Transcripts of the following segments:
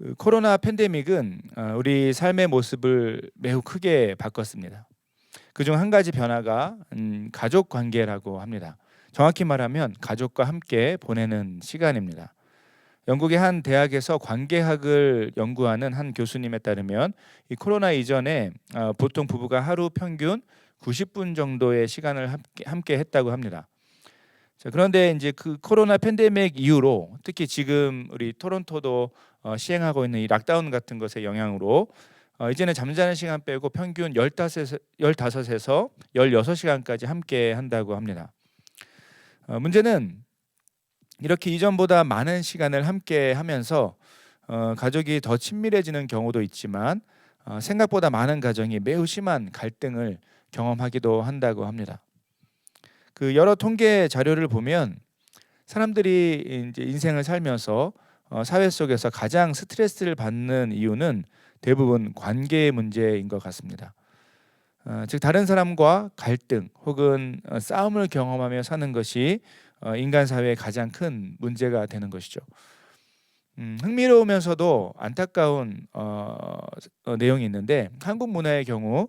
그 코로나 팬데믹은 어, 우리 삶의 모습을 매우 크게 바꿨습니다. 그중 한 가지 변화가 음, 가족 관계라고 합니다. 정확히 말하면 가족과 함께 보내는 시간입니다. 영국의 한 대학에서 관계학을 연구하는 한 교수님에 따르면 이 코로나 이전에 어, 보통 부부가 하루 평균 90분 정도의 시간을 함께, 했다고 합니다. 자, 그런데 이제 그 코로나 팬데믹 이후로 특히 지금 우리 토론토도 어, 시행하고 있는 이 락다운 같은 것의 영향으로 어, 이제는 잠자는 시간 빼고 평균 15에서 15에서 16시간까지 함께 한다고 합니다. 어, 문제는 이렇게 이전보다 많은 시간을 함께 하면서 어, 가족이 더 친밀해지는 경우도 있지만 어, 생각보다 많은 가정이 매우 심한 갈등을 경험하기도 한다고 합니다. 그 여러 통계 자료를 보면 사람들이 이제 인생을 살면서 어, 사회 속에서 가장 스트레스를 받는 이유는 대부분 관계 문제인 것 같습니다. 어, 즉 다른 사람과 갈등 혹은 어, 싸움을 경험하며 사는 것이 어, 인간 사회의 가장 큰 문제가 되는 것이죠. 음, 흥미로우면서도 안타까운 어, 어, 내용이 있는데 한국 문화의 경우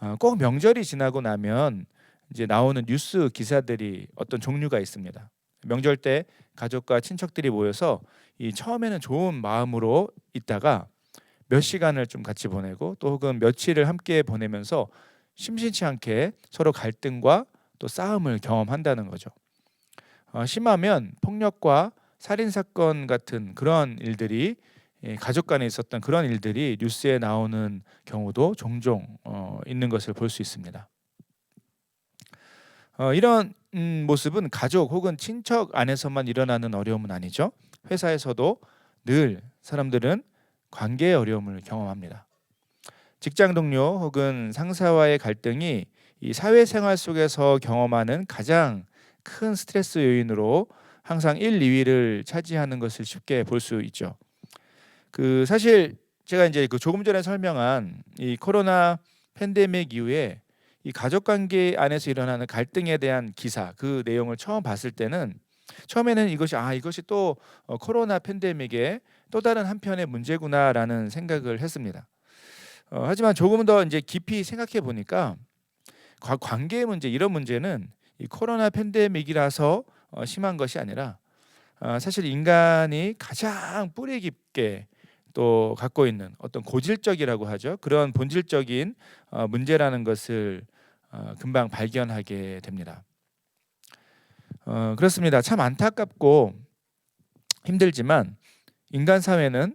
어, 꼭 명절이 지나고 나면 이제 나오는 뉴스 기사들이 어떤 종류가 있습니다. 명절 때 가족과 친척들이 모여서 이 처음에는 좋은 마음으로 있다가 몇 시간을 좀 같이 보내고 또 혹은 며칠을 함께 보내면서 심심치 않게 서로 갈등과 또 싸움을 경험한다는 거죠. 어, 심하면 폭력과 살인 사건 같은 그런 일들이 예, 가족 간에 있었던 그런 일들이 뉴스에 나오는 경우도 종종 어, 있는 것을 볼 수 있습니다. 어, 이런 음, 모습은 가족 혹은 친척 안에서만 일어나는 어려움은 아니죠. 회사에서도 늘 사람들은 관계의 어려움을 경험합니다. 직장 동료 혹은 상사와의 갈등이 이 사회생활 속에서 경험하는 가장 큰 스트레스 요인으로 항상 1, 2위를 차지하는 것을 쉽게 볼 수 있죠. 그 사실 제가 이제 그 조금 전에 설명한 이 코로나 팬데믹 이후에 이 가족 관계 안에서 일어나는 갈등에 대한 기사 그 내용을 처음 봤을 때는 처음에는 이것이 아 이것이 또 어, 코로나 팬데믹의 또 다른 한편의 문제구나라는 생각을 했습니다. 어, 하지만 조금 더 이제 깊이 생각해 보니까 과- 관계의 문제 이런 문제는 이 코로나 팬데믹이라서 어, 심한 것이 아니라 어, 사실 인간이 가장 뿌리 깊게 또 갖고 있는 어떤 고질적이라고 하죠 그런 본질적인 어, 문제라는 것을 어, 금방 발견하게 됩니다. 어, 그렇습니다. 참 안타깝고 힘들지만 인간 사회는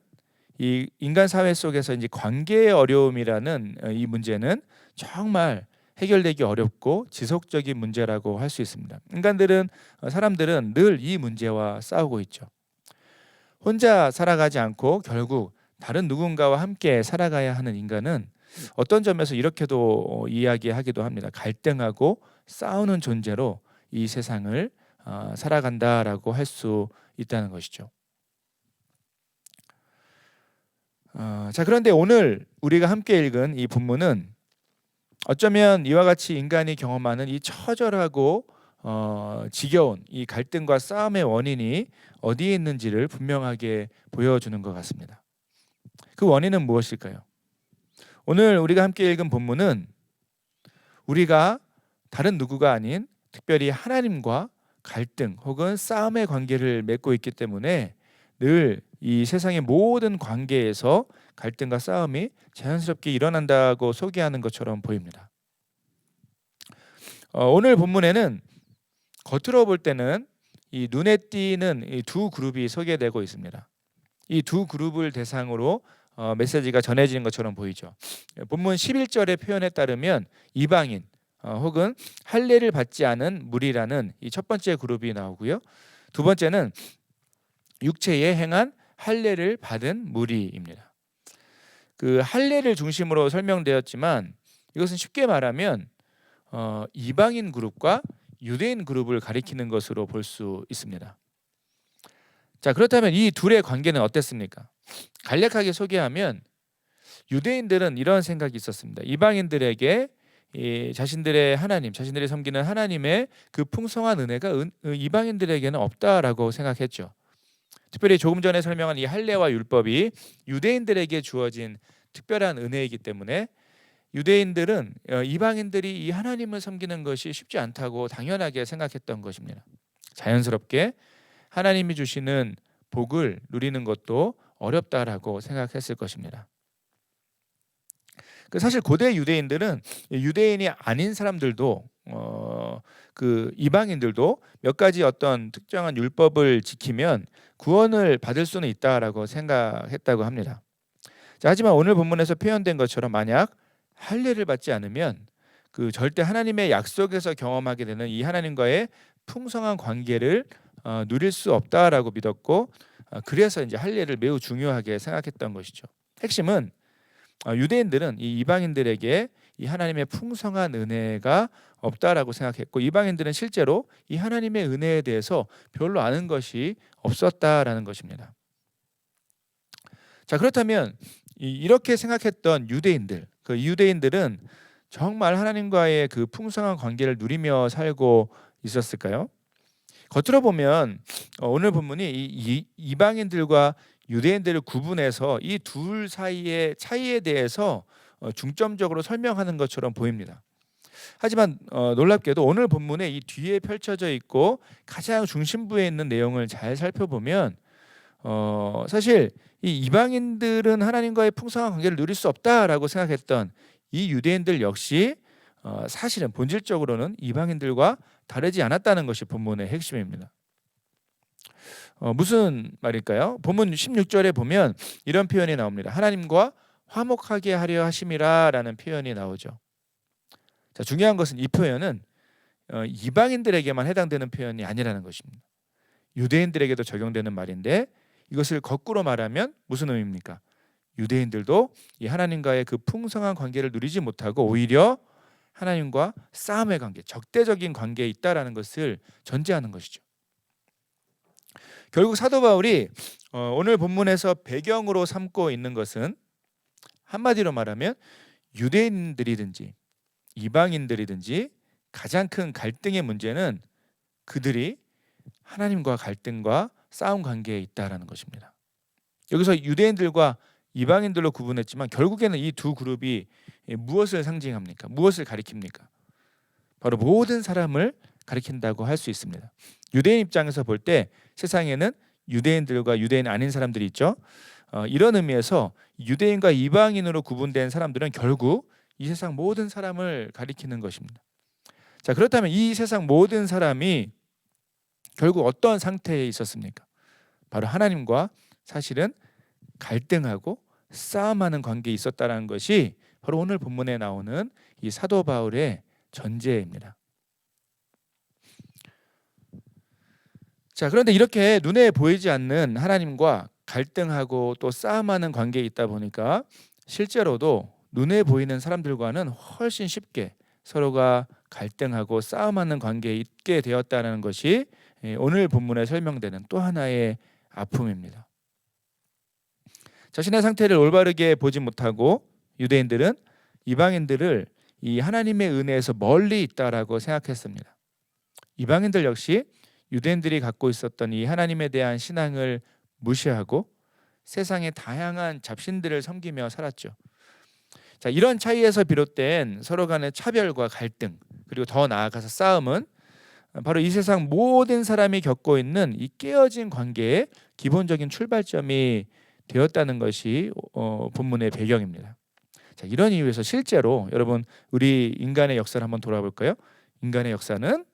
이 인간 사회 속에서 이제 관계의 어려움이라는 어, 이 문제는 정말 해결되기 어렵고 지속적인 문제라고 할 수 있습니다. 인간들은 어, 사람들은 늘 이 문제와 싸우고 있죠. 혼자 살아가지 않고 결국 다른 누군가와 함께 살아가야 하는 인간은 어떤 점에서 이렇게도 어, 이야기하기도 합니다. 갈등하고 싸우는 존재로 이 세상을 어, 살아간다라고 할 수 있다는 것이죠. 어, 자 그런데 오늘 우리가 함께 읽은 이 본문은 어쩌면 이와 같이 인간이 경험하는 이 처절하고 어, 지겨운 이 갈등과 싸움의 원인이 어디에 있는지를 분명하게 보여주는 것 같습니다. 그 원인은 무엇일까요? 오늘 우리가 함께 읽은 본문은 우리가 다른 누구가 아닌 특별히 하나님과 갈등 혹은 싸움의 관계를 맺고 있기 때문에 늘 이 세상의 모든 관계에서 갈등과 싸움이 자연스럽게 일어난다고 소개하는 것처럼 보입니다. 어, 오늘 본문에는 겉으로 볼 때는 이 눈에 띄는 이 두 그룹이 소개되고 있습니다. 이 두 그룹을 대상으로 어, 메시지가 전해지는 것처럼 보이죠. 본문 11절의 표현에 따르면 이방인 어, 혹은 할례를 받지 않은 무리라는 이 첫 번째 그룹이 나오고요. 두 번째는 육체에 행한 할례를 받은 무리입니다. 그 할례를 중심으로 설명되었지만 이것은 쉽게 말하면 어, 이방인 그룹과 유대인 그룹을 가리키는 것으로 볼 수 있습니다. 자 그렇다면 이 둘의 관계는 어땠습니까? 간략하게 소개하면 유대인들은 이런 생각이 있었습니다. 이방인들에게 이 자신들의 하나님, 자신들이 섬기는 하나님의 그 풍성한 은혜가 은, 이방인들에게는 없다라고 생각했죠. 특별히 조금 전에 설명한 이 할례와 율법이 유대인들에게 주어진 특별한 은혜이기 때문에 유대인들은 어, 이방인들이 이 하나님을 섬기는 것이 쉽지 않다고 당연하게 생각했던 것입니다. 자연스럽게 하나님이 주시는 복을 누리는 것도 어렵다라고 생각했을 것입니다. 그 사실 고대 유대인들은 유대인이 아닌 사람들도 어, 그 이방인들도 몇 가지 어떤 특정한 율법을 지키면 구원을 받을 수는 있다라고 생각했다고 합니다. 자, 하지만 오늘 본문에서 표현된 것처럼 만약 할례를 받지 않으면 그 절대 하나님의 약속에서 경험하게 되는 이 하나님과의 풍성한 관계를 어, 누릴 수 없다라고 믿었고 어, 그래서 이제 할례를 매우 중요하게 생각했던 것이죠. 핵심은 어, 유대인들은 이 이방인들에게 이 하나님의 풍성한 은혜가 없다라고 생각했고 이방인들은 실제로 이 하나님의 은혜에 대해서 별로 아는 것이 없었다라는 것입니다. 자 그렇다면 이- 이렇게 생각했던 유대인들 그 유대인들은 정말 하나님과의 그 풍성한 관계를 누리며 살고 있었을까요? 겉으로 보면 어, 오늘 본문이 이, 이 이방인들과 유대인들을 구분해서 이 둘 사이의 차이에 대해서 어, 중점적으로 설명하는 것처럼 보입니다. 하지만 어, 놀랍게도 오늘 본문에 이 뒤에 펼쳐져 있고 가장 중심부에 있는 내용을 잘 살펴보면 어, 사실 이 이방인들은 하나님과의 풍성한 관계를 누릴 수 없다라고 생각했던 이 유대인들 역시 어, 사실은 본질적으로는 이방인들과 다르지 않았다는 것이 본문의 핵심입니다. 어, 무슨 말일까요? 본문 16절에 보면 이런 표현이 나옵니다. 하나님과 화목하게 하려 하심이라라는 표현이 나오죠. 자, 중요한 것은 이 표현은 어, 이방인들에게만 해당되는 표현이 아니라는 것입니다. 유대인들에게도 적용되는 말인데 이것을 거꾸로 말하면 무슨 의미입니까? 유대인들도 이 하나님과의 그 풍성한 관계를 누리지 못하고 오히려 하나님과 싸움의 관계, 적대적인 관계에 있다라는 것을 전제하는 것이죠. 결국 사도 바울이 어, 오늘 본문에서 배경으로 삼고 있는 것은 한마디로 말하면 유대인들이든지 이방인들이든지 가장 큰 갈등의 문제는 그들이 하나님과 갈등과 싸움 관계에 있다라는 것입니다. 여기서 유대인들과 이방인들로 구분했지만 결국에는 이 두 그룹이 무엇을 상징합니까? 무엇을 가리킵니까? 바로 모든 사람을 가리킨다고 할 수 있습니다. 유대인 입장에서 볼 때 세상에는 유대인들과 유대인 아닌 사람들이 있죠. 어, 이런 의미에서 유대인과 이방인으로 구분된 사람들은 결국 이 세상 모든 사람을 가리키는 것입니다. 자 그렇다면 이 세상 모든 사람이 결국 어떤 상태에 있었습니까? 바로 하나님과 사실은 갈등하고 싸움하는 관계에 있었다라는 것이 바로 오늘 본문에 나오는 이 사도 바울의 전제입니다. 자, 그런데 이렇게 눈에 보이지 않는 하나님과 갈등하고 또 싸움하는 관계에 있다 보니까 실제로도 눈에 보이는 사람들과는 훨씬 쉽게 서로가 갈등하고 싸움하는 관계에 있게 되었다는 것이 예, 오늘 본문에 설명되는 또 하나의 아픔입니다. 자신의 상태를 올바르게 보지 못하고 유대인들은 이방인들을 이 하나님의 은혜에서 멀리 있다라고 생각했습니다. 이방인들 역시 유대인들이 갖고 있었던 이 하나님에 대한 신앙을 무시하고 세상의 다양한 잡신들을 섬기며 살았죠. 자, 이런 차이에서 비롯된 서로 간의 차별과 갈등 그리고 더 나아가서 싸움은 바로 이 세상 모든 사람이 겪고 있는 이 깨어진 관계의 기본적인 출발점이 되었다는 것이 어, 본문의 배경입니다. 자, 이런 이유에서 실제로 여러분 우리 인간의 역사를 한번 돌아볼까요? 인간의 역사는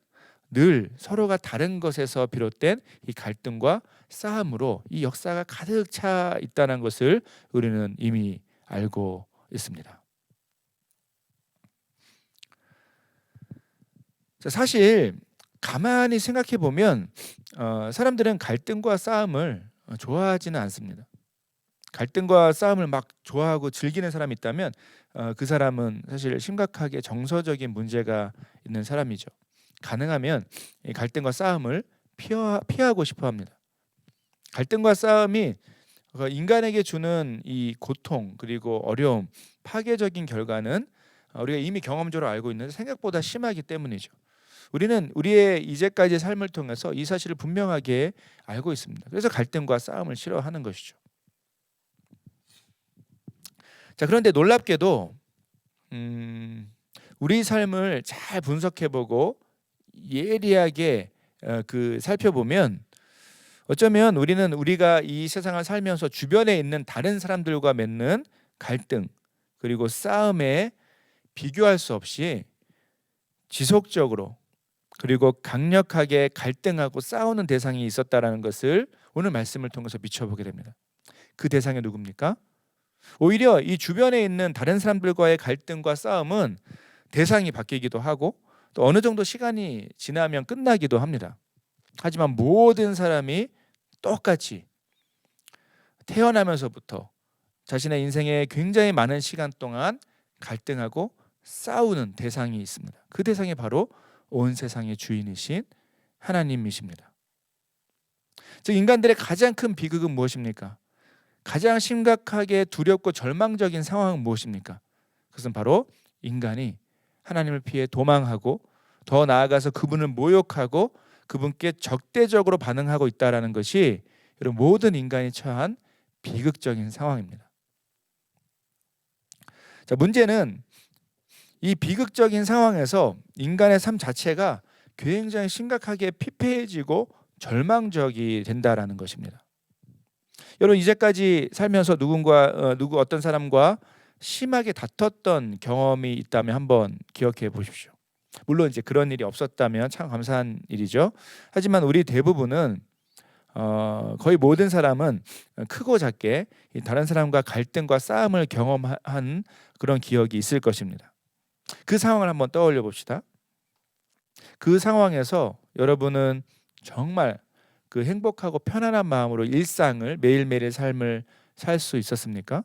늘 서로가 다른 것에서 비롯된 이 갈등과 싸움으로 이 역사가 가득 차 있다는 것을 우리는 이미 알고 있습니다. 자, 사실 가만히 생각해 보면 어, 사람들은 갈등과 싸움을 어, 좋아하지는 않습니다. 갈등과 싸움을 막 좋아하고 즐기는 사람이 있다면 어, 그 사람은 사실 심각하게 정서적인 문제가 있는 사람이죠. 가능하면 이 갈등과 싸움을 피하, 피하 고 싶어 합니다. 갈등과 싸움이 그 인간에게 주는 이 고통 그리고 어려움, 파괴적인 결과는 우리가 이미 경험적으로 알고 있는데 생각보다 심하기 때문이죠. 우리는 우리의 이제까지의 삶을 통해서 이 사실을 분명하게 알고 있습니다. 그래서 갈등과 싸움을 싫어하는 것이죠. 자 그런데 놀랍게도 음, 우리 삶을 잘 분석해보고 예리하게 어, 그 살펴보면 어쩌면 우리는 우리가 이 세상을 살면서 주변에 있는 다른 사람들과 맺는 갈등 그리고 싸움에 비교할 수 없이 지속적으로 그리고 강력하게 갈등하고 싸우는 대상이 있었다라는 것을 오늘 말씀을 통해서 미쳐보게 됩니다. 그 대상이 누굽니까? 오히려 이 주변에 있는 다른 사람들과의 갈등과 싸움은 대상이 바뀌기도 하고 또 어느 정도 시간이 지나면 끝나기도 합니다. 하지만 모든 사람이 똑같이 태어나면서부터 자신의 인생에 굉장히 많은 시간 동안 갈등하고 싸우는 대상이 있습니다. 그 대상이 바로 온 세상의 주인이신 하나님이십니다. 즉 인간들의 가장 큰 비극은 무엇입니까? 가장 심각하게 두렵고 절망적인 상황은 무엇입니까? 그것은 바로 인간이 하나님을 피해 도망하고 더 나아가서 그분을 모욕하고 그분께 적대적으로 반응하고 있다라는 것이 여러분 모든 인간이 처한 비극적인 상황입니다. 자, 문제는 이 비극적인 상황에서 인간의 삶 자체가 굉장히 심각하게 피폐해지고 절망적이 된다라는 것입니다. 여러분 이제까지 살면서 누군가 어, 누구 어떤 사람과 심하게 다퉜던 경험이 있다면 한번 기억해 보십시오. 물론 이제 그런 일이 없었다면 참 감사한 일이죠. 하지만 우리 대부분은 어, 거의 모든 사람은 크고 작게 다른 사람과 갈등과 싸움을 경험한 그런 기억이 있을 것입니다. 그 상황을 한번 떠올려 봅시다. 그 상황에서 여러분은 정말 그 행복하고 편안한 마음으로 일상을 매일매일 삶을 살 수 있었습니까?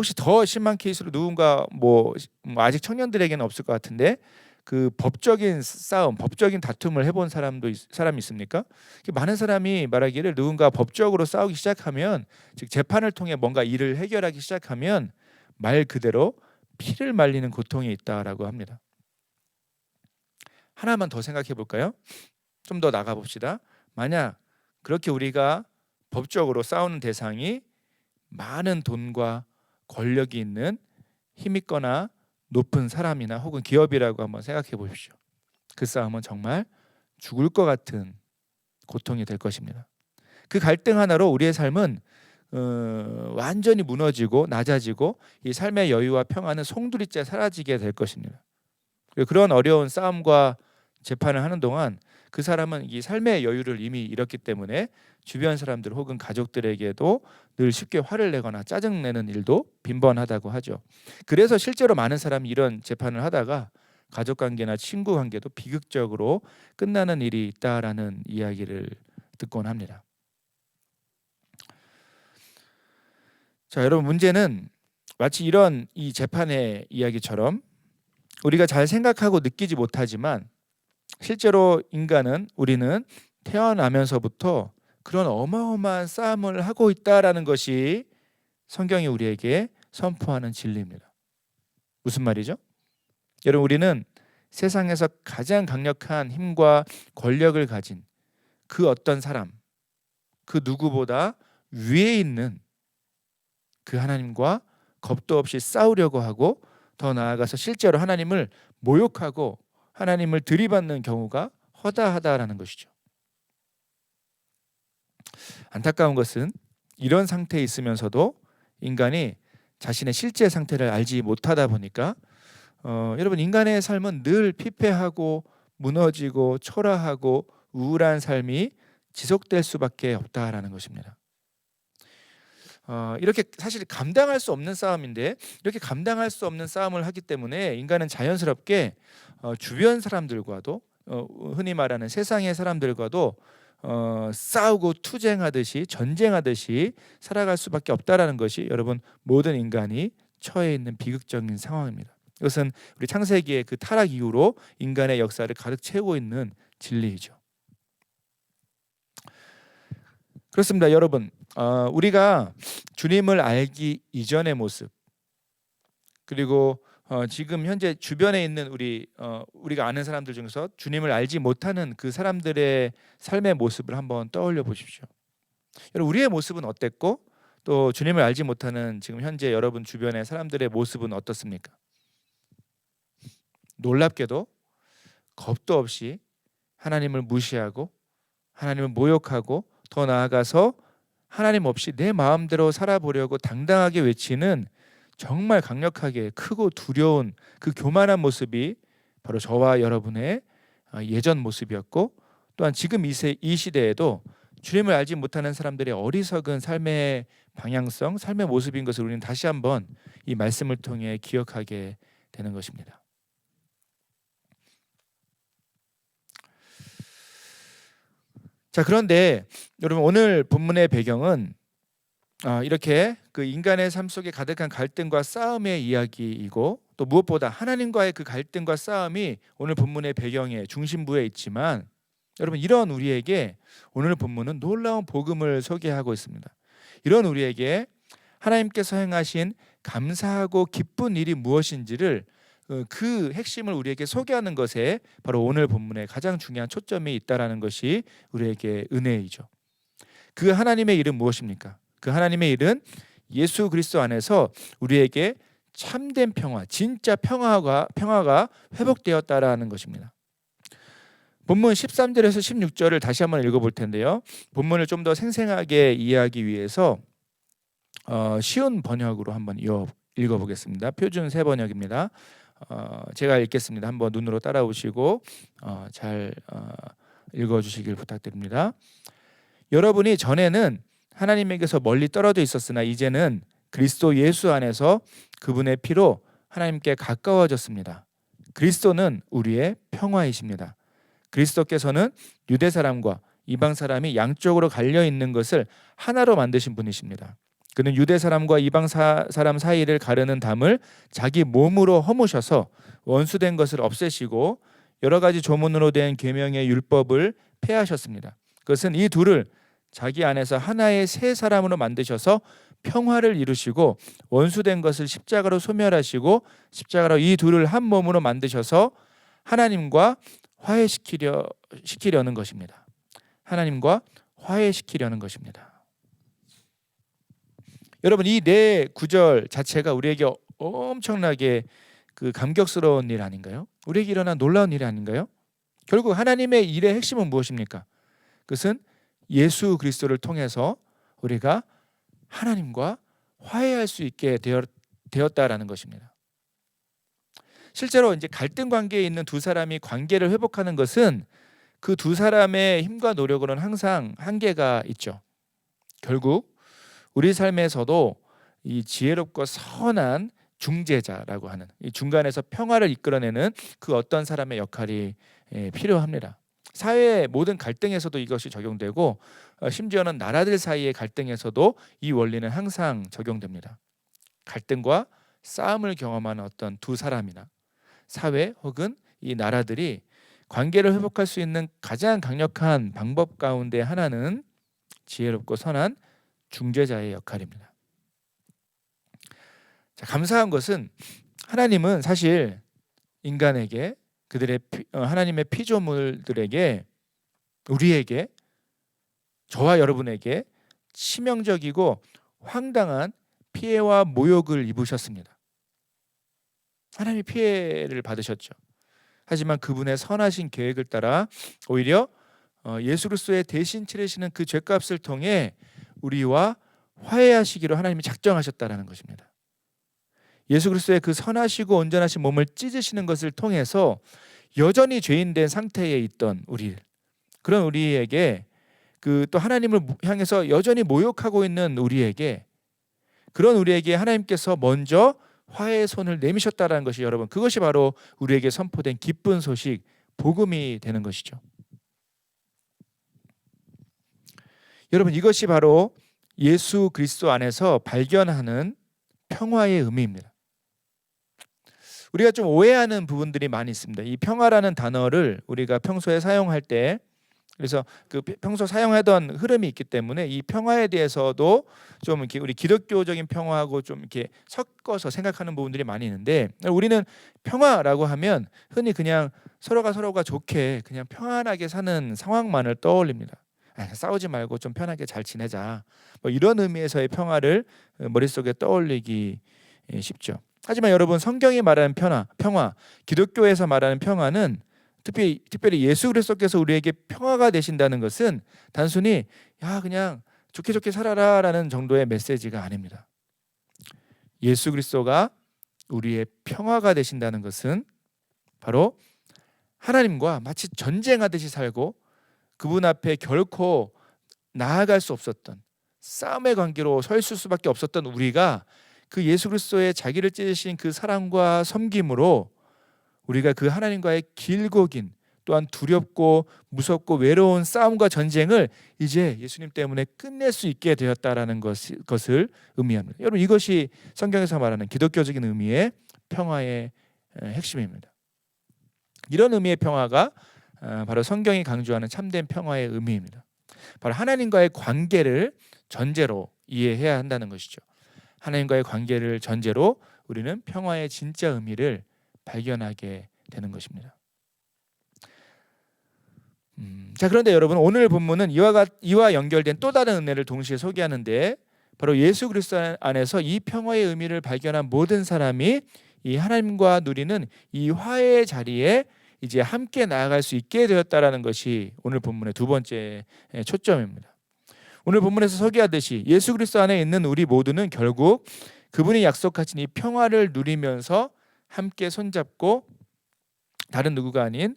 혹시 더 심한 케이스로 누군가 뭐, 뭐 아직 청년들에게는 없을 것 같은데 그 법적인 싸움, 법적인 다툼을 해본 사람도 있, 사람이 있습니까? 많은 사람이 말하기를 누군가 법적으로 싸우기 시작하면 즉 재판을 통해 뭔가 일을 해결하기 시작하면 말 그대로 피를 말리는 고통이 있다라고 합니다. 하나만 더 생각해 볼까요? 좀 더 나가 봅시다. 만약 그렇게 우리가 법적으로 싸우는 대상이 많은 돈과 권력이 있는 힘 있거나 높은 사람이나 혹은 기업이라고 한번 생각해 보십시오. 그 싸움은 정말 죽을 것 같은 고통이 될 것입니다. 그 갈등 하나로 우리의 삶은 어, 완전히 무너지고 낮아지고 이 삶의 여유와 평안은 송두리째 사라지게 될 것입니다. 그런 어려운 싸움과 재판을 하는 동안 그 사람은 이 삶의 여유를 이미 잃었기 때문에 주변 사람들 혹은 가족들에게도 늘 쉽게 화를 내거나 짜증 내는 일도 빈번하다고 하죠. 그래서 실제로 많은 사람이 이런 재판을 하다가 가족 관계나 친구 관계도 비극적으로 끝나는 일이 있다라는 이야기를 듣곤 합니다. 자, 여러분 문제는 마치 이런 이 재판의 이야기처럼 우리가 잘 생각하고 느끼지 못하지만 실제로 인간은 우리는 태어나면서부터 그런 어마어마한 싸움을 하고 있다라는 것이 성경이 우리에게 선포하는 진리입니다. 무슨 말이죠? 여러분 우리는 세상에서 가장 강력한 힘과 권력을 가진 그 어떤 사람, 그 누구보다 위에 있는 그 하나님과 겁도 없이 싸우려고 하고 더 나아가서 실제로 하나님을 모욕하고 하나님을 들이받는 경우가 허다하다라는 것이죠. 안타까운 것은 이런 상태에 있으면서도 인간이 자신의 실제 상태를 알지 못하다 보니까 어, 여러분 인간의 삶은 늘 피폐하고 무너지고 초라하고 우울한 삶이 지속될 수밖에 없다라는 것입니다. 어, 이렇게 사실 감당할 수 없는 싸움인데 이렇게 감당할 수 없는 싸움을 하기 때문에 인간은 자연스럽게 어, 주변 사람들과도 어, 흔히 말하는 세상의 사람들과도 어, 싸우고 투쟁하듯이 전쟁하듯이 살아갈 수밖에 없다라는 것이 여러분 모든 인간이 처해 있는 비극적인 상황입니다. 이것은 우리 창세기의 그 타락 이후로 인간의 역사를 가득 채우고 있는 진리이죠. 그렇습니다, 여러분. 어, 우리가 주님을 알기 이전의 모습 그리고 어, 지금 현재 주변에 있는 우리 어, 우리가 아는 사람들 중에서 주님을 알지 못하는 그 사람들의 삶의 모습을 한번 떠올려 보십시오. 여러분 우리의 모습은 어땠고 또 주님을 알지 못하는 지금 현재 여러분 주변의 사람들의 모습은 어떻습니까? 놀랍게도 겁도 없이 하나님을 무시하고 하나님을 모욕하고 더 나아가서 하나님 없이 내 마음대로 살아보려고 당당하게 외치는 정말 강력하게 크고 두려운 그 교만한 모습이 바로 저와 여러분의 어, 예전 모습이었고 또한 지금 이, 세, 이 시대에도 주님을 알지 못하는 사람들의 어리석은 삶의 방향성, 삶의 모습인 것을 우리는 다시 한번 이 말씀을 통해 기억하게 되는 것입니다. 자 그런데 여러분 오늘 본문의 배경은 아, 이렇게 그 인간의 삶 속에 가득한 갈등과 싸움의 이야기이고 또 무엇보다 하나님과의 그 갈등과 싸움이 오늘 본문의 배경의 중심부에 있지만 여러분 이런 우리에게 오늘 본문은 놀라운 복음을 소개하고 있습니다. 이런 우리에게 하나님께서 행하신 감사하고 기쁜 일이 무엇인지를 어, 그 핵심을 우리에게 소개하는 것에 바로 오늘 본문의 가장 중요한 초점이 있다라는 것이 우리에게 은혜이죠. 그 하나님의 일은 무엇입니까? 그 하나님의 일은 예수 그리스도 안에서 우리에게 참된 평화, 진짜 평화가 평화가 회복되었다라는 것입니다. 본문 13절에서 16절을 다시 한번 읽어볼 텐데요. 본문을 좀 더 생생하게 이해하기 위해서 어, 쉬운 번역으로 한번 읽어보겠습니다. 표준 세 번역입니다. 어, 제가 읽겠습니다. 한번 눈으로 따라오시고 어, 잘 어, 읽어주시길 부탁드립니다. 여러분이 전에는 하나님에게서 멀리 떨어져 있었으나 이제는 그리스도 예수 안에서 그분의 피로 하나님께 가까워졌습니다. 그리스도는 우리의 평화이십니다. 그리스도께서는 유대 사람과 이방 사람이 양쪽으로 갈려 있는 것을 하나로 만드신 분이십니다. 그는 유대 사람과 이방 사, 사람 사이를 가르는 담을 자기 몸으로 허무셔서 원수된 것을 없애시고 여러 가지 조문으로 된 계명의 율법을 폐하셨습니다. 그것은 이 둘을 자기 안에서 하나의 새 사람으로 만드셔서 평화를 이루시고 원수된 것을 십자가로 소멸하시고 십자가로 이 둘을 한 몸으로 만드셔서 하나님과 화해시키려 시키려는 것입니다. 하나님과 화해시키려는 것입니다. 여러분 이 네 구절 자체가 우리에게 엄청나게 그 감격스러운 일 아닌가요? 우리에게 일어난 놀라운 일 아닌가요? 결국 하나님의 일의 핵심은 무엇입니까? 그것은 예수 그리스도를 통해서 우리가 하나님과 화해할 수 있게 되었다라는 것입니다. 실제로 이제 갈등 관계에 있는 두 사람이 관계를 회복하는 것은 그 두 사람의 힘과 노력으로는 항상 한계가 있죠. 결국 우리 삶에서도 이 지혜롭고 선한 중재자라고 하는 이 중간에서 평화를 이끌어내는 그 어떤 사람의 역할이 예, 필요합니다. 사회의 모든 갈등에서도 이것이 적용되고 어, 심지어는 나라들 사이의 갈등에서도 이 원리는 항상 적용됩니다. 갈등과 싸움을 경험하는 어떤 두 사람이나 사회 혹은 이 나라들이 관계를 회복할 수 있는 가장 강력한 방법 가운데 하나는 지혜롭고 선한 중재자의 역할입니다. 자, 감사한 것은 하나님은 사실 인간에게 그들의 피, 어, 하나님의 피조물들에게 우리에게 저와 여러분에게 치명적이고 황당한 피해와 모욕을 입으셨습니다. 하나님이 피해를 받으셨죠. 하지만 그분의 선하신 계획을 따라 오히려 어, 예수 그리스도의 대신 치르시는 그 죄값을 통해 우리와 화해하시기로 하나님이 작정하셨다라는 것입니다. 예수 그리스도의 그 선하시고 온전하신 몸을 찢으시는 것을 통해서 여전히 죄인된 상태에 있던 우리 그런 우리에게 그 또 하나님을 향해서 여전히 모욕하고 있는 우리에게 그런 우리에게 하나님께서 먼저 화해의 손을 내미셨다라는 것이 여러분 그것이 바로 우리에게 선포된 기쁜 소식 복음이 되는 것이죠. 여러분 이것이 바로 예수 그리스도 안에서 발견하는 평화의 의미입니다. 우리가 좀 오해하는 부분들이 많이 있습니다. 이 평화라는 단어를 우리가 평소에 사용할 때 그래서 그 평소 사용하던 흐름이 있기 때문에 이 평화에 대해서도 좀 이렇게 우리 기독교적인 평화하고 좀 이렇게 섞어서 생각하는 부분들이 많이 있는데 우리는 평화라고 하면 흔히 그냥 서로가 서로가 좋게 그냥 평안하게 사는 상황만을 떠올립니다. 아, 싸우지 말고 좀 편하게 잘 지내자. 뭐 이런 의미에서의 평화를 어, 머릿속에 떠올리기 예, 쉽죠. 하지만 여러분 성경이 말하는 평화, 평화, 기독교에서 말하는 평화는 특별히 특별히 예수 그리스도께서 우리에게 평화가 되신다는 것은 단순히 야 그냥 좋게 좋게 살아라라는 정도의 메시지가 아닙니다. 예수 그리스도가 우리의 평화가 되신다는 것은 바로 하나님과 마치 전쟁하듯이 살고 그분 앞에 결코 나아갈 수 없었던 싸움의 관계로 서 있을 수밖에 없었던 우리가 그 예수 그리스도의 자기를 찢으신 그 사랑과 섬김으로 우리가 그 하나님과의 길고 긴 또한 두렵고 무섭고 외로운 싸움과 전쟁을 이제 예수님 때문에 끝낼 수 있게 되었다라는 것을 의미합니다. 여러분 이것이 성경에서 말하는 기독교적인 의미의 평화의 핵심입니다. 이런 의미의 평화가 어, 바로 성경이 강조하는 참된 평화의 의미입니다. 바로 하나님과의 관계를 전제로 이해해야 한다는 것이죠. 하나님과의 관계를 전제로 우리는 평화의 진짜 의미를 발견하게 되는 것입니다. 음, 자 그런데 여러분 오늘 본문은 이와 이와 연결된 또 다른 은혜를 동시에 소개하는데 바로 예수 그리스도 안에서 이 평화의 의미를 발견한 모든 사람이 이 하나님과 누리는 이 화해의 자리에 이제 함께 나아갈 수 있게 되었다라는 것이 오늘 본문의 두 번째 초점입니다. 오늘 본문에서 소개하듯이 예수 그리스도 안에 있는 우리 모두는 결국 그분이 약속하신 이 평화를 누리면서 함께 손잡고 다른 누구가 아닌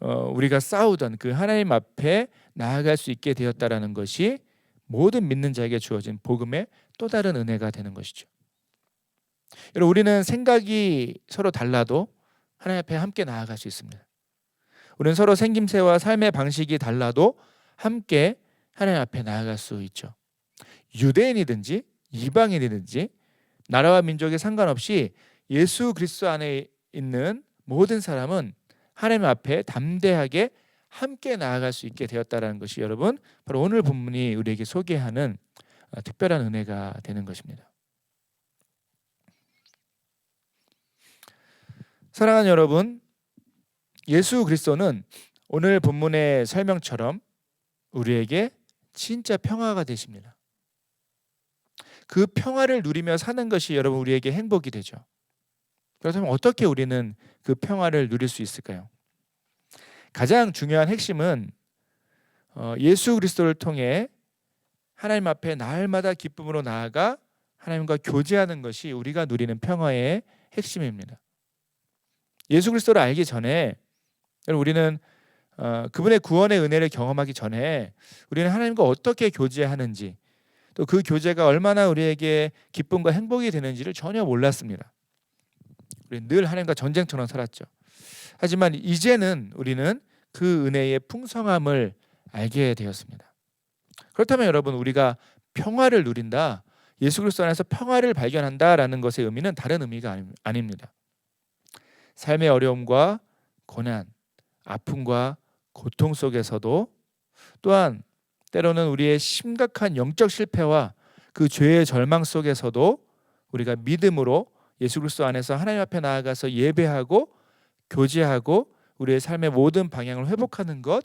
어, 우리가 싸우던 그 하나님 앞에 나아갈 수 있게 되었다라는 것이 모든 믿는 자에게 주어진 복음의 또 다른 은혜가 되는 것이죠. 여러분 우리는 생각이 서로 달라도 하나님 앞에 함께 나아갈 수 있습니다. 우리는 서로 생김새와 삶의 방식이 달라도 함께 하나님 앞에 나아갈 수 있죠. 유대인이든지 이방인이든지 나라와 민족에 상관없이 예수 그리스도 안에 있는 모든 사람은 하나님 앞에 담대하게 함께 나아갈 수 있게 되었다라는 것이 여러분 바로 오늘 본문이 우리에게 소개하는 어, 특별한 은혜가 되는 것입니다. 사랑하는 여러분, 예수 그리스도는 오늘 본문의 설명처럼 우리에게 진짜 평화가 되십니다. 그 평화를 누리며 사는 것이 여러분 우리에게 행복이 되죠. 그렇다면 어떻게 우리는 그 평화를 누릴 수 있을까요? 가장 중요한 핵심은 어, 예수 그리스도를 통해 하나님 앞에 날마다 기쁨으로 나아가 하나님과 교제하는 것이 우리가 누리는 평화의 핵심입니다. 예수 그리스도를 알기 전에 우리는 어, 그분의 구원의 은혜를 경험하기 전에 우리는 하나님과 어떻게 교제하는지 또 그 교제가 얼마나 우리에게 기쁨과 행복이 되는지를 전혀 몰랐습니다. 우리 늘 하나님과 전쟁처럼 살았죠. 하지만 이제는 우리는 그 은혜의 풍성함을 알게 되었습니다. 그렇다면 여러분 우리가 평화를 누린다, 예수 그리스도 안에서 평화를 발견한다라는 것의 의미는 다른 의미가 아닙니다. 삶의 어려움과 고난, 아픔과 고통 속에서도 또한 때로는 우리의 심각한 영적 실패와 그 죄의 절망 속에서도 우리가 믿음으로 예수 그리스도 안에서 하나님 앞에 나아가서 예배하고 교제하고 우리의 삶의 모든 방향을 회복하는 것,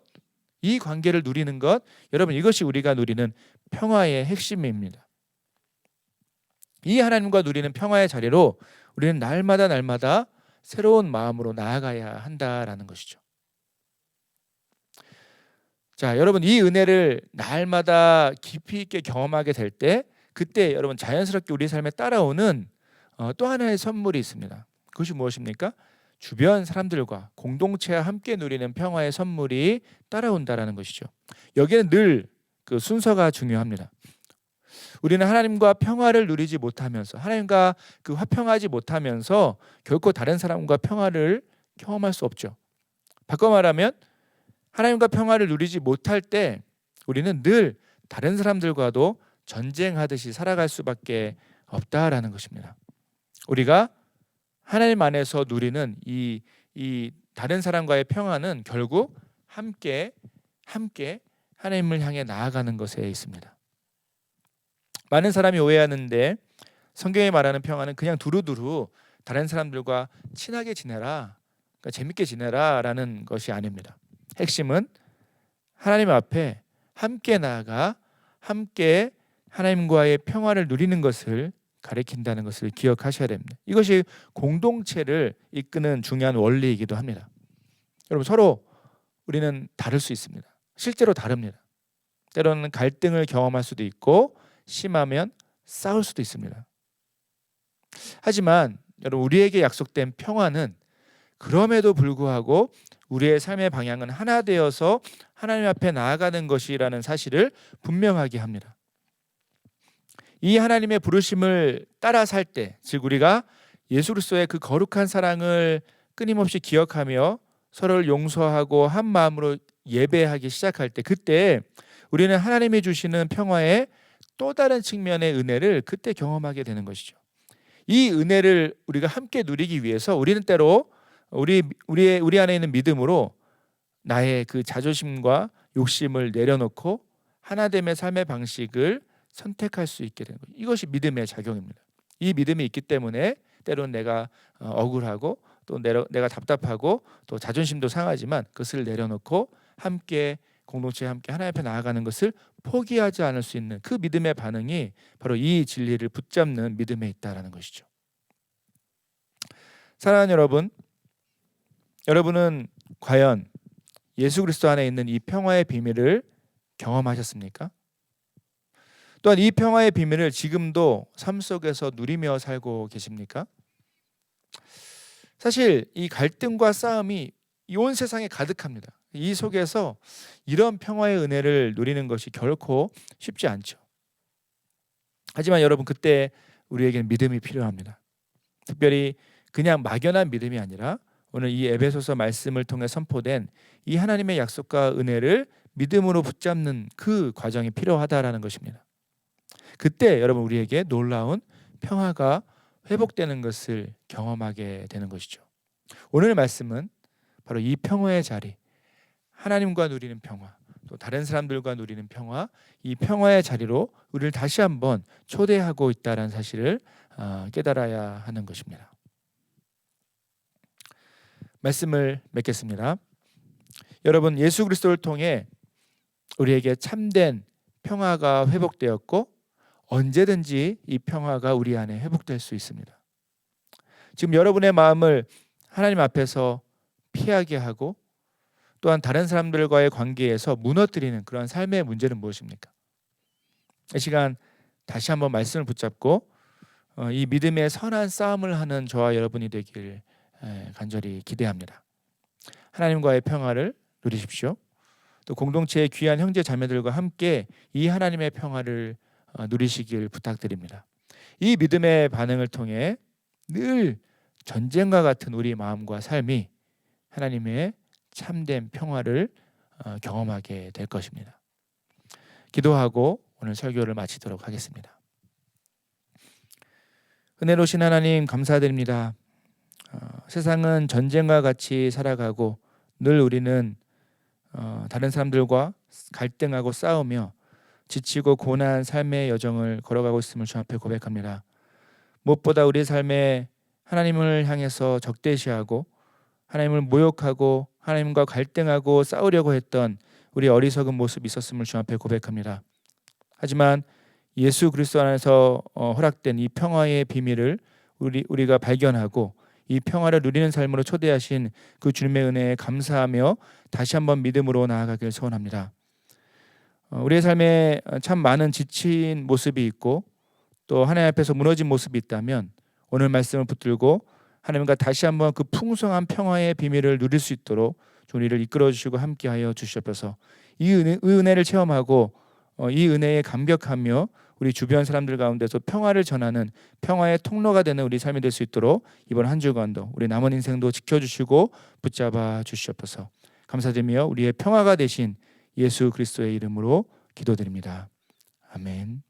이 관계를 누리는 것, 여러분 이것이 우리가 누리는 평화의 핵심입니다. 이 하나님과 누리는 평화의 자리로 우리는 날마다 날마다 새로운 마음으로 나아가야 한다라는 것이죠. 자, 여러분 이 은혜를 날마다 깊이 있게 경험하게 될 때 그때 여러분 자연스럽게 우리 삶에 따라오는 어, 또 하나의 선물이 있습니다. 그것이 무엇입니까? 주변 사람들과 공동체와 함께 누리는 평화의 선물이 따라온다라는 것이죠. 여기는 늘 그 순서가 중요합니다. 우리는 하나님과 평화를 누리지 못하면서 하나님과 그 화평하지 못하면서 결코 다른 사람과 평화를 경험할 수 없죠. 바꿔 말하면 하나님과 평화를 누리지 못할 때 우리는 늘 다른 사람들과도 전쟁하듯이 살아갈 수밖에 없다라는 것입니다. 우리가 하나님 안에서 누리는 이, 이 다른 사람과의 평화는 결국 함께 함께 하나님을 향해 나아가는 것에 있습니다. 많은 사람이 오해하는데 성경에 말하는 평화는 그냥 두루두루 다른 사람들과 친하게 지내라, 그러니까 재밌게 지내라라는 것이 아닙니다. 핵심은 하나님 앞에 함께 나아가 함께 하나님과의 평화를 누리는 것을 가리킨다는 것을 기억하셔야 됩니다. 이것이 공동체를 이끄는 중요한 원리이기도 합니다. 여러분 서로 우리는 다를 수 있습니다. 실제로 다릅니다. 때로는 갈등을 경험할 수도 있고 심하면 싸울 수도 있습니다. 하지만 여러분 우리에게 약속된 평화는 그럼에도 불구하고 우리의 삶의 방향은 하나 되어서 하나님 앞에 나아가는 것이라는 사실을 분명하게 합니다. 이 하나님의 부르심을 따라 살 때, 즉 우리가 예수 그리스도의 그 거룩한 사랑을 끊임없이 기억하며 서로를 용서하고 한 마음으로 예배하기 시작할 때 그때 우리는 하나님이 주시는 평화의 또 다른 측면의 은혜를 그때 경험하게 되는 것이죠. 이 은혜를 우리가 함께 누리기 위해서 우리는 때로 우리 우리의 우리 안에 있는 믿음으로 나의 그 자존심과 욕심을 내려놓고 하나됨의 삶의 방식을 선택할 수 있게 되는 거예요. 이것이 믿음의 작용입니다. 이 믿음이 있기 때문에 때로는 내가 어, 억울하고 또 내가 답답하고 또 자존심도 상하지만 그것을 내려놓고 함께 공동체에 함께 하나님 앞에 나아가는 것을 포기하지 않을 수 있는 그 믿음의 반응이 바로 이 진리를 붙잡는 믿음에 있다라는 것이죠. 사랑하는 여러분, 여러분은 과연 예수 그리스도 안에 있는 이 평화의 비밀을 경험하셨습니까? 또한 이 평화의 비밀을 지금도 삶 속에서 누리며 살고 계십니까? 사실 이 갈등과 싸움이 온 세상에 가득합니다. 이 속에서 이런 평화의 은혜를 누리는 것이 결코 쉽지 않죠. 하지만 여러분 그때 우리에게는 믿음이 필요합니다. 특별히 그냥 막연한 믿음이 아니라 오늘 이 에베소서 말씀을 통해 선포된 이 하나님의 약속과 은혜를 믿음으로 붙잡는 그 과정이 필요하다라는 것입니다. 그때 여러분 우리에게 놀라운 평화가 회복되는 것을 경험하게 되는 것이죠. 오늘 말씀은 바로 이 평화의 자리, 하나님과 누리는 평화, 또 다른 사람들과 누리는 평화, 이 평화의 자리로 우리를 다시 한번 초대하고 있다는 사실을 어, 깨달아야 하는 것입니다. 말씀을 맺겠습니다. 여러분 예수 그리스도를 통해 우리에게 참된 평화가 회복되었고 언제든지 이 평화가 우리 안에 회복될 수 있습니다. 지금 여러분의 마음을 하나님 앞에서 피하게 하고 또한 다른 사람들과의 관계에서 무너뜨리는 그런 삶의 문제는 무엇입니까? 이 시간 다시 한번 말씀을 붙잡고 어, 이 믿음의 선한 싸움을 하는 저와 여러분이 되길 간절히 기대합니다. 하나님과의 평화를 누리십시오. 또 공동체의 귀한 형제 자매들과 함께 이 하나님의 평화를 어, 누리시길 부탁드립니다. 이 믿음의 반응을 통해 늘 전쟁과 같은 우리 마음과 삶이 하나님의 참된 평화를 어, 경험하게 될 것입니다. 기도하고 오늘 설교를 마치도록 하겠습니다. 은혜로신 하나님 감사드립니다. 어, 세상은 전쟁과 같이 살아가고 늘 우리는 다른 사람들과 갈등하고 싸우며 지치고 고난 삶의 여정을 걸어가고 있음을 주 앞에 고백합니다. 무엇보다 우리 삶에 하나님을 향해서 적대시하고 하나님을 모욕하고 하나님과 갈등하고 싸우려고 했던 우리 어리석은 모습이 있었음을 주 앞에 고백합니다. 하지만 예수 그리스도 안에서 어, 허락된 이 평화의 비밀을 우리 우리가 발견하고 이 평화를 누리는 삶으로 초대하신 그 주님의 은혜에 감사하며 다시 한번 믿음으로 나아가길 소원합니다. 어, 우리의 삶에 참 많은 지친 모습이 있고 또 하나님 앞에서 무너진 모습이 있다면 오늘 말씀을 붙들고 하나님과 다시 한번 그 풍성한 평화의 비밀을 누릴 수 있도록 우리를 이끌어 주시고 함께하여 주시옵소서. 이 은혜, 은혜를 체험하고 어, 이 은혜에 감격하며 우리 주변 사람들 가운데서 평화를 전하는 평화의 통로가 되는 우리 삶이 될 수 있도록 이번 한 주간도 우리 남은 인생도 지켜주시고 붙잡아 주시옵소서. 감사드리며 우리의 평화가 되신 예수 그리스도의 이름으로 기도드립니다. 아멘.